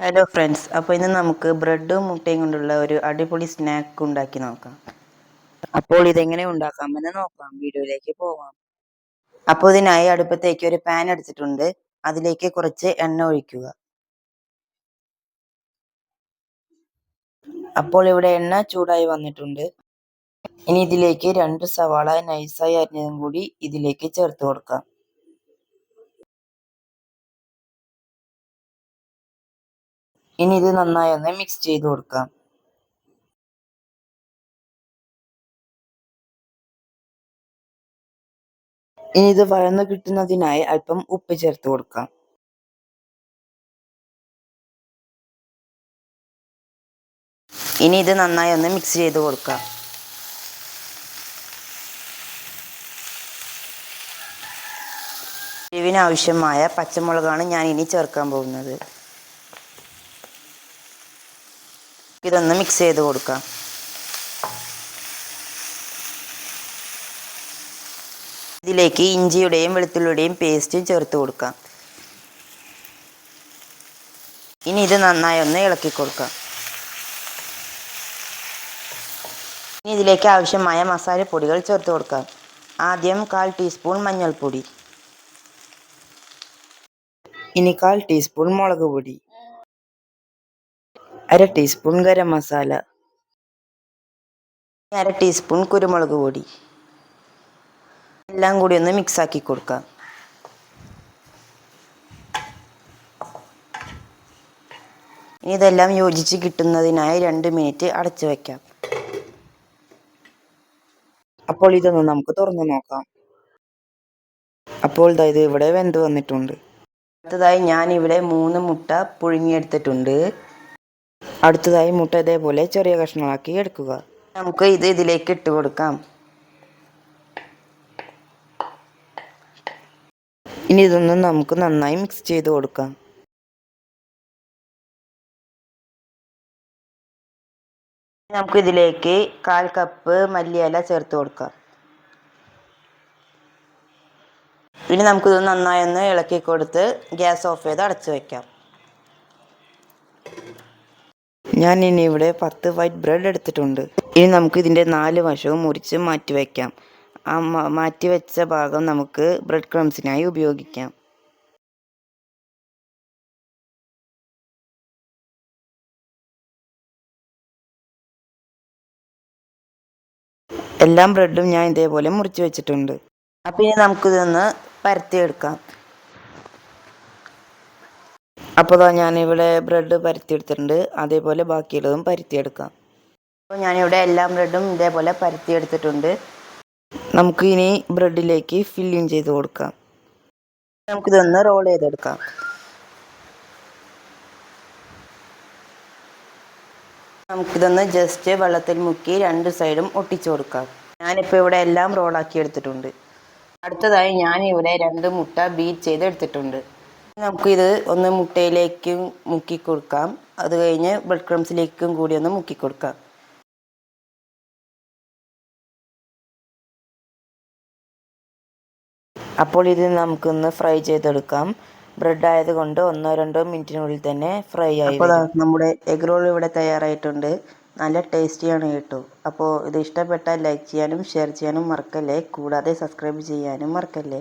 Hello friends അപ്പോൾ ഇന്ന് നമുക്ക് ബ്രെഡും മുട്ടയും കൊണ്ടുള്ള ഒരു അടിപൊളി സ്നാക്ക് ഉണ്ടാക്കി നോക്കാം. അപ്പോൾ ഇതെങ്ങനെ ഉണ്ടാക്കാമെന്ന് നോക്കാം. വീഡിയോയിലേക്ക് പോവാം. അപ്പോൾ ഇതിനായി അടുപ്പത്തേക്ക് ഒരു പാൻ എടുത്തിട്ടുണ്ട്. അതിലേക്ക് കുറച്ച് എണ്ണ ഒഴിക്കുക. അപ്പോൾ ഇവിടെ എണ്ണ ചൂടായി വന്നിട്ടുണ്ട്. ഇനി ഇതിലേക്ക് രണ്ട് സവാള നൈസായി അരിഞ്ഞതും കൂടി ഇതിലേക്ക് ചേർത്ത് കൊടുക്കാം. ഇനി ഇത് നന്നായി ഒന്ന് മിക്സ് ചെയ്ത് കൊടുക്കാം. ഇനി ഇത് വഴന്നു കിട്ടുന്നതിനായി അല്പം ഉപ്പ് ചേർത്ത് കൊടുക്കാം. ഇനി ഇത് നന്നായി ഒന്ന് മിക്സ് ചെയ്ത് കൊടുക്കാം. എരിവിനാവശ്യമായ പച്ചമുളകാണ് ഞാൻ ഇനി ചേർക്കാൻ പോകുന്നത്. ഇതൊന്ന് മിക്സ് ചെയ്ത് കൊടുക്കാം. ഇതിലേക്ക് ഇഞ്ചിയുടെയും വെളുത്തുള്ളിയുടെയും പേസ്റ്റും ചേർത്ത് കൊടുക്കാം. ഇനി ഇത് നന്നായി ഒന്ന് ഇളക്കി കൊടുക്കാം. ഇനി ഇതിലേക്ക് ആവശ്യമായ മസാലപ്പൊടികൾ ചേർത്ത് കൊടുക്കാം. ആദ്യം കാൽ ടീസ്പൂൺ മഞ്ഞൾപ്പൊടി. ഇനി കാൽ ടീസ്പൂൺ മുളക് പൊടി. അര ടീസ്പൂൺ ഗരം മസാല. അര ടീസ്പൂൺ കുരുമുളക് പൊടി. എല്ലാം കൂടി ഒന്ന് മിക്സാക്കി കൊടുക്കാം. ഇനി ഇതെല്ലാം യോജിച്ച് കിട്ടുന്നതിനായി രണ്ട് മിനിറ്റ് അടച്ചു വയ്ക്കാം അപ്പോൾ ഇതൊന്ന് നമുക്ക് തുറന്നു നോക്കാം. അപ്പോൾ ഇത് ഇവിടെ വെന്ത് വന്നിട്ടുണ്ട്. അടുത്തതായി ഞാൻ ഇവിടെ മൂന്ന് മുട്ട പുഴുങ്ങിയെടുത്തിട്ടുണ്ട്. അടുത്തതായി മുട്ട ഇതേപോലെ ചെറിയ കഷ്ണങ്ങളാക്കി എടുക്കുക. നമുക്ക് ഇത് ഇതിലേക്ക് ഇട്ട് കൊടുക്കാം. ഇനി ഇതൊന്നും നമുക്ക് നന്നായി മിക്സ് ചെയ്ത് കൊടുക്കാം. നമുക്ക് ഇതിലേക്ക് കാൽ കപ്പ് മല്ലിയില ചേർത്ത് കൊടുക്കാം. ഇനി നമുക്കിത് നന്നായി ഒന്ന് ഇളക്കി കൊടുത്ത് ഗ്യാസ് ഓഫ് ചെയ്ത് അടച്ചു വയ്ക്കാം ഞാൻ ഇനി ഇവിടെ പത്ത് വൈറ്റ് ബ്രെഡ് എടുത്തിട്ടുണ്ട്. ഇനി നമുക്ക് ഇതിന്റെ നാല് വശവും മുറിച്ച് മാറ്റി വയ്ക്കാം ആ മാറ്റി വെച്ച ഭാഗം നമുക്ക് ബ്രെഡ് ക്രംസിനായി ഉപയോഗിക്കാം. എല്ലാം ബ്രെഡും ഞാൻ ഇതേപോലെ മുറിച്ച് വെച്ചിട്ടുണ്ട്. അപ്പം ഇനി നമുക്കിതൊന്ന് പരത്തിയെടുക്കാം. അപ്പോൾ ഇതാ ഞാനിവിടെ ബ്രെഡ് പരത്തിയെടുത്തിട്ടുണ്ട്. അതേപോലെ ബാക്കിയുള്ളതും പരത്തിയെടുക്കാം. അപ്പോൾ ഞാനിവിടെ എല്ലാ ബ്രെഡും ഇതേപോലെ പരത്തിയെടുത്തിട്ടുണ്ട്. നമുക്ക് ഇനി ബ്രെഡിലേക്ക് ഫില്ലിങ് ചെയ്ത് കൊടുക്കാം. നമുക്കിതൊന്ന് റോൾ ചെയ്തെടുക്കാം. നമുക്കിതൊന്ന് ജസ്റ്റ് വെള്ളത്തിൽ മുക്കി രണ്ട് സൈഡും ഒട്ടിച്ചു കൊടുക്കാം. ഞാനിപ്പോൾ ഇവിടെ എല്ലാം റോളാക്കി എടുത്തിട്ടുണ്ട്. അടുത്തതായി ഞാൻ ഇവിടെ രണ്ട് മുട്ട ബീറ്റ് ചെയ്ത് എടുത്തിട്ടുണ്ട് നമുക്കിത് ഒന്ന് മുട്ടയിലേക്കും മുക്കി കൊടുക്കാം. അത് കഴിഞ്ഞ് ബ്രെഡ് ക്രംസിലേക്കും കൂടി ഒന്ന് മുക്കി കൊടുക്കാം. അപ്പോൾ ഇത് നമുക്കൊന്ന് ഫ്രൈ ചെയ്തെടുക്കാം. ബ്രെഡ് ആയതുകൊണ്ട് ഒന്നോ രണ്ടോ മിനിറ്റിനുള്ളിൽ തന്നെ ഫ്രൈ ആയി അപ്പോൾ നമ്മുടെ എഗ് റോൾ ഇവിടെ തയ്യാറായിട്ടുണ്ട്. നല്ല ടേസ്റ്റിയാണ് കേട്ടോ. അപ്പോൾ ഇത് ഇഷ്ടപ്പെട്ടാൽ ലൈക്ക് ചെയ്യാനും ഷെയർ ചെയ്യാനും മറക്കല്ലേ? കൂടാതെ സബ്സ്ക്രൈബ് ചെയ്യാനും മറക്കല്ലേ?